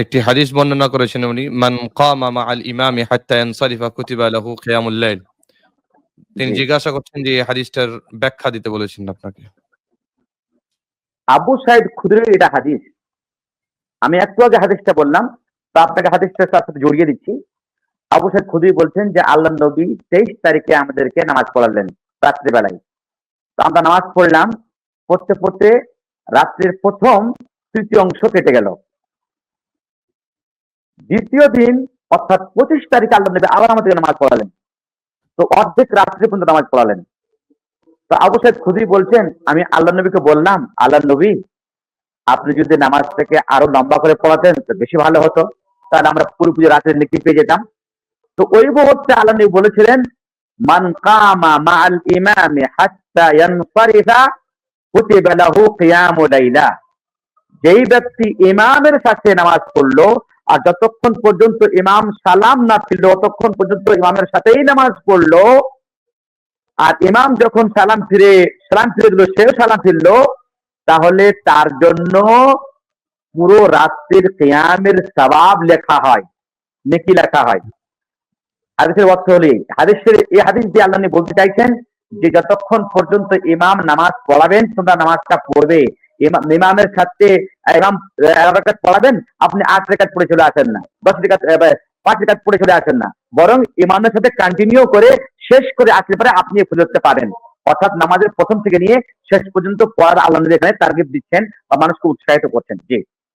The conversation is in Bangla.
একটি হাদিস বর্ণনা করেছেন উনি মান কামা মাআল ইমামি হাত্তা ইয়ানসারিফা কুতিবা লাহু কিয়ামুল লাইল। তিনি জিজ্ঞাসা করছেন যে এই হাদিসটার ব্যাখ্যা দিতে বলেছেন আপনাকে। আবু সাইদ খুদরির এটা হাদিস। আমি একটু আগে হাদিসটা বললাম তো আপনাকে হাদিসটার সাথে জড়িয়ে দিচ্ছি। আবু সাইদ খুদরি বলছেন যে আল্লাহ নবী তেইশ তারিখে আমাদেরকে নামাজ পড়ালেন রাত্রিবেলায়। তো আমরা নামাজ পড়লাম পড়তে পড়তে রাত্রির প্রথম তৃতীয় অংশ কেটে গেল। দ্বিতীয় দিন, অর্থাৎ পঁচিশ তারিখে আল্লাহ নবী আবার আমাদের নামাজ পড়ালেন। তো অর্ধেক রাত্রি পর্যন্ত নামাজ পড়ালেন। তো আবু সাইদ খুদি বলছেন, আমি আল্লাহ নবীকে বললাম, আল্লাহ নবী, আপনি যদি নামাজ থেকে আরও লম্বা করে পড়াতেন, তো বেশি ভালো হতো। তাহলে আমরা পুরোপুরি রাতের নেকি পেয়ে যেতাম। তো ওই মুহূর্তে আল্লাহ নবী বলেছিলেন, মান কামা ইমামি হাত্তা কুতিবা লাহু লাইলা। যেই ব্যক্তি ইমামের সাথে নামাজ পড়ল আর যতক্ষণ পর্যন্ত ইমাম সালাম না ফিরলো, ততক্ষণ পর্যন্ত ইমামের সাথেই নামাজ পড়ল। আর ইমাম যখন সালাম ফিরে সালাম ফিরে দিল, সেও সালাম ফিরলো, তাহলে তার জন্য পুরো রাত্রির কিয়ামের সবাব লেখা হয়। নেকি লেখা হয়। হাদিসের অর্থ হলে হাদিসের এই হাদিস দিয়ে আল্লাহ বলতে চাইছেন যে, যতক্ষণ পর্যন্ত ইমাম নামাজ পড়াবেন, তোমরা নামাজটা পড়বে। ইমামের সাথে পড়াবেন, আপনি আট রেখাত পড়ে চলে আসেন না দশ রেখাত পাঁচ রেখাত পড়ে চলে আসেন না। বরং ইমামের সাথে কন্টিনিউ করে শেষ করে আসলে পরে আপনি ফুলতে পারেন। অর্থাৎ নামাজের প্রথম থেকে নিয়ে শেষ পর্যন্ত পড়ার আল্লাহ এখানে টার্গেট দিচ্ছেন বা মানুষকে উৎসাহিত করছেন। জি।